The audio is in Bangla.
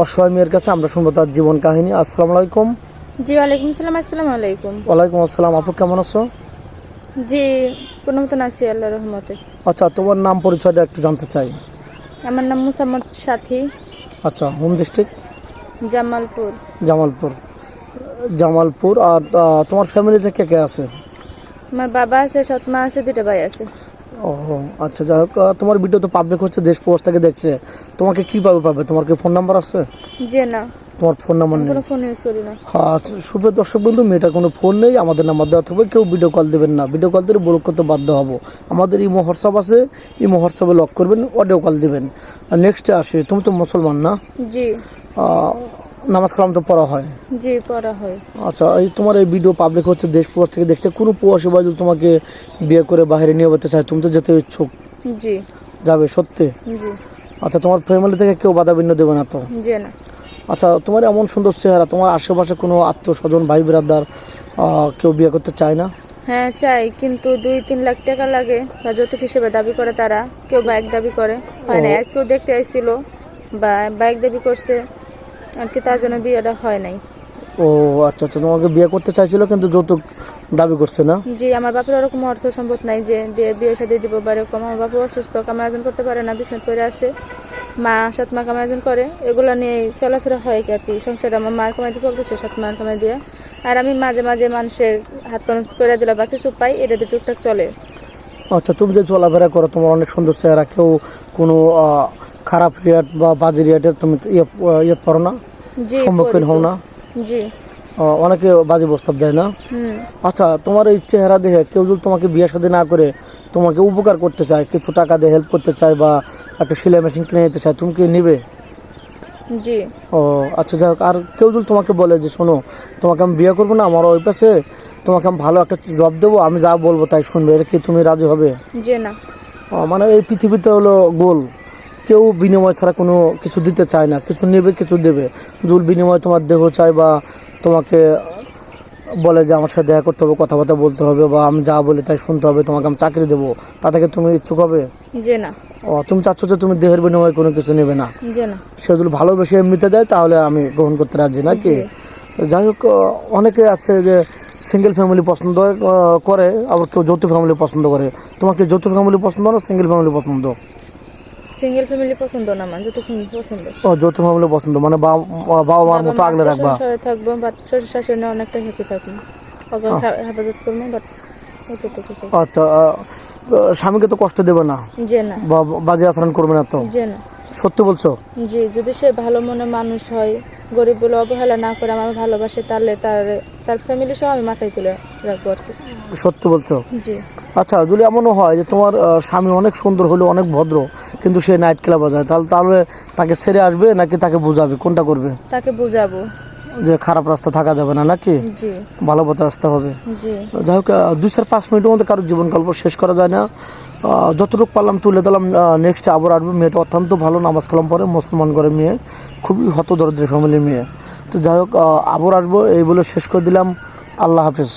অসহায় মেয়ের কাছে আমরা শুনব তার জীবন কাহিনী। আসসালামু আলাইকুম। জি ওয়ালাইকুম সালাম আসসালামু আলাইকুম। ওয়ালাইকুম আসসালাম আপু কেমন আছো? জি কোনো মতন আছি আল্লাহ রহমতে। আচ্ছা তোমার নাম পরিচয়টা একটু জানতে চাই। আমার নাম মুসাম্মদ সাথী। আচ্ছা হোম ডিস্ট্রিক্ট? জামালপুর। জামালপুর। জামালপুর আর আহ, তোমার ফ্যামিলিতে কে কে আছে? আমার বাবা আছে সৎমা আছে দুটো ভাই আছে। ও আচ্ছা যাই হোক তোমার ভিডিও তো পাবলিক হচ্ছে দেশ পোস্ট থেকে দেখছে। তোমাকে কীভাবে পাবে? তোমার কি ফোন নাম্বার আছে? যে না। তোমার ফোন নাম্বার নেই কোনো ফোন ইউজ করি না। হ্যাঁ আচ্ছা, শুভ দর্শক বন্ধু মেয়েটার কোনো ফোন নেই আমাদের নাম্বার দেওয়া থাকবে কেউ ভিডিও কল দেবেন না। ভিডিও কল দিলে ব্লক করতে বাধ্য হব। আমাদের ইমো হোয়াটসঅ্যাপ আছে ইমো হোয়াটসঅ্যাপে লক করবেন অডিও কল দিবেন। আর নেক্সটে আসি তুমি তো মুসলমান না? জি। নামাজ কালাম তো পড়া হয়। জি পড়া হয়। আচ্ছা এই তোমার এই ভিডিও পাবলিক হচ্ছে দেশ প্রবাস থেকে দেখছে কোনো প্রবাসী ভাই যদি তোমাকে বিয়ে করে বাইরে নিয়ে যেতে চায় তুমি তো যেতে ইচ্ছুক। জি। যাবে সত্যি? জি। আচ্ছা তোমার ফ্যামিলি থেকে কেউ বাধা বিঘ্ন দেবে না তো? যে না। আচ্ছা তোমার এমন সুন্দর চেহারা তোমার আশেপাশে কোনো আত্মীয় স্বজন ভাই বিরাদার কেউ বিয়ে করতে চায় না? হ্যাঁ চাই কিন্তু দুই তিন লাখ টাকা লাগে বা যৌতুক হিসেবে দাবি করে তারা কেউ বাইক দাবি করে। না ও। আজকেও দেখতে আসছিল বা বাইক দাবি করছে আর কি তার জন্য বিয়েটা হয় নাই। ও আচ্ছা আচ্ছা তোমাকে বিয়ে করতে চাইছিল কিন্তু যৌতুক দাবি করছে না? জি আমার বাপের ওরকম অর্থ সম্পদ নাই যে দিয়ে বিয়ে সাথে দিব বা এরকম। আমার বাবা অসুস্থ কামার্জন করতে পারে না বিছনাথ পরে আছে। মা সাত মা কামার্জন করে এগুলো নিয়ে চলাফেরা হয় কি আর কি? সংসারে আমার মার কামাইতে চলতেছে সাত মার কামাই দিয়ে। আর আমি মাঝে মাঝে মানুষের হাত পান করে দিলে বা কিছু পাই এটা দিয়ে টুকটাক চলে। আচ্ছা তুমি যে চলাফেরা করো তোমার অনেক সুন্দর চেহারা কেউ কোনো খারাপ রিয়াট বা বাজে রিয়াটের তুমি ইয়ে ইয়ে করো না সম্মুখীন হও না। জি। অনেকে বাজে প্রস্তাব দেয় না। আচ্ছা তোমার এই চেহারা দেখে কেউ যদি তোমাকে বিয়ে সাথে না করে তোমাকে উপকার করতে চায় কিছু টাকা দিয়ে হেল্প করতে চায় বা একটা সেলাই মেশিন কিনে নিতে চায় তুমি কি নিবে? জি। ও আচ্ছা যাই হোক আর কেউ যদি তোমাকে বলে যে শোনো তোমাকে আমি বিয়ে করব না আমার ওই পাশে তোমাকে আমি ভালো একটা জব দেবো আমি যা বলব তাই শুনবে এটা কি তুমি রাজি হবে? যে না। ও, মানে এই পৃথিবীতে হলো গোল। কেউ বিনিময় ছাড়া কোনো কিছু দিতে চায় না। কিছু নেবে কিছু দেবে। জুল বিনিময় তোমার দেহ চায় বা তোমাকে বলে যে আমার সাথে দেখা করতে হবে কথাবার্তা বলতে হবে বা আমি যা বলি তাই শুনতে হবে তোমাকে আমি চাকরি দেবো। তা থেকে তুমি ইচ্ছুক হবে? যে না। ও তুমি চাচ্ছ যে তুমি দেহের বিনিময়ে কোনো কিছু নেবে না। যে না। সে যদি ভালোবেসে এমনিতে দেয় তাহলে আমি গ্রহণ করতে রাজি নাকি? যাই হোক অনেকে আছে যে সিঙ্গেল ফ্যামিলি পছন্দ করে আবার কেউ যৌথ ফ্যামিলি পছন্দ করে। তোমাকে যৌথ ফ্যামিলি পছন্দ না সিঙ্গেল ফ্যামিলি পছন্দ? সিঙ্গেল ফ্যামিলি পছন্দ না আমার যত পছন্দ। ও যৌথ ফ্যামিলি পছন্দ মানে বাবা মার মতো আগলে রাখবা। সংসারে থাকব বাট শ্বশুর শাশুড়ি অনেকটা হ্যাপি থাকব। হেফাজত করব বাট আচ্ছা স্বামীকে তো কষ্ট দেবে না। যে না। বাজে আচরণ করবে না তো? যে না। সত্যি বলছো? জি যদি সে ভালো মনে মানুষ হয় গরিব বলে অবহেলা না করে আমার ভালোবাসে তাহলে তার তার ফ্যামিলি সহ আমি মাথায় তুলে রাখব আর কি। সত্যি বলছো? জি। আচ্ছা যদি এমনও হয় যে তোমার স্বামী অনেক সুন্দর হলো অনেক ভদ্র কিন্তু সে নাইট ক্লাবে যায় তাহলে তাহলে তাকে ছেড়ে আসবে নাকি তাকে বোঝাবে? কোনটা করবে? তাকে বুঝাবো। যে খারাপ রাস্তা থাকা যাবে না নাকি? ভালো পথে আসতে হবে। যাই হোক দুই চার পাঁচ মিনিটের মধ্যে কারোর জীবন গল্প শেষ করা যায় না। যতটুকু পারলাম তুলে দিলাম নেক্সট আবার আসবে। মেয়েটা অত্যন্ত ভালো নামাজ কালাম পরে মুসলমান করে মেয়ে খুবই হতদরিদ্র ফ্যামিলির মেয়ে। তো যাই হোক আবার আসব এই বলে শেষ করে দিলাম। আল্লাহ হাফেজ।